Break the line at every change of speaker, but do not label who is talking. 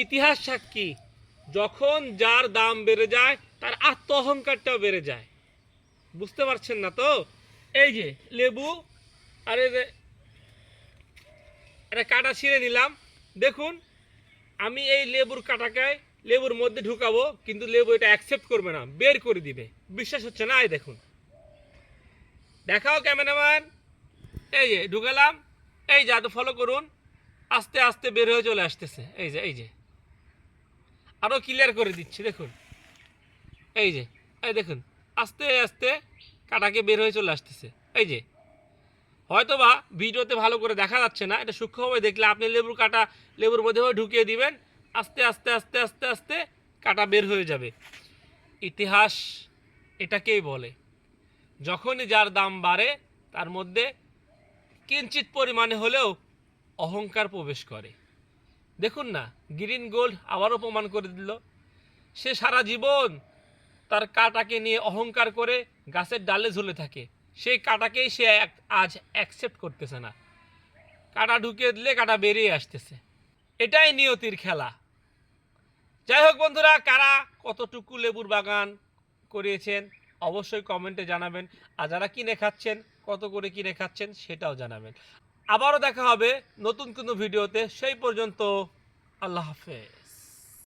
ইতিহাস সাক্ষী, যখন যার দাম বেড়ে যায়, তার আত্ম অহংকারটাও বেড়ে যায়। বুঝতে পারছেন না তো? এই যে লেবু, আর এই যে এটা কাটা ছিঁড়ে নিলাম। দেখুন, আমি এই লেবুর কাটাকে লেবুর মধ্যে ঢুকাবো, কিন্তু লেবু এটা অ্যাকসেপ্ট করবে না, বের করে দিবে। বিশ্বাস হচ্ছে না? এই দেখুন। দেখাও ক্যামেরাম্যান। এই যে ঢুকালাম। এই যে এত ফলো করুন। আস্তে আস্তে বের হয়ে চলে আসতেছে। এই যে এই যে। আরও ক্লিয়ার করে দিচ্ছি, দেখুন। এই যে, এই দেখুন, আস্তে আস্তে কাটাকে বের হয়ে চলে আসতেছে। এই যে হয়তো বা ভিডিওতে ভালো করে দেখা যাচ্ছে না, এটা সূক্ষ্মভাবে দেখলে আপনি লেবুর কাটা লেবুর মধ্যে ঢুকিয়ে দিবেন, আস্তে আস্তে আস্তে আস্তে আস্তে কাটা বের হয়ে যাবে। ইতিহাস এটাকেই বলে, যখনই যার দাম বাড়ে, তার মধ্যে কিঞ্চিত পরিমাণে হলেও অহংকার প্রবেশ করে। দেখুন না, গ্রিন গোল্ড আবারও প্রমাণ করে দিল। সে সারা জীবন তার কাটাকে নিয়ে অহংকার করে গাছের ডালে ঝুলে থাকে। সেই কাটাকেই সে আজ অ্যাকসেপ্ট করতেছে না। কাটা ঢুকিয়ে দিলে কাটা বেরিয়ে আসতেছে। এটাই নিয়তির খেলা। যাই হোক বন্ধুরা, কারা কতটুকু লেবুর বাগান করিয়েছেন অবশ্যই কমেন্টে জানাবেন। আর যারা কিনে খাচ্ছেন, কত করে কিনে খাচ্ছেন সেটাও জানাবেন। আবারও দেখা হবে নতুন কোনো ভিডিওতে। সেই পর্যন্ত আল্লাহ হাফেজ।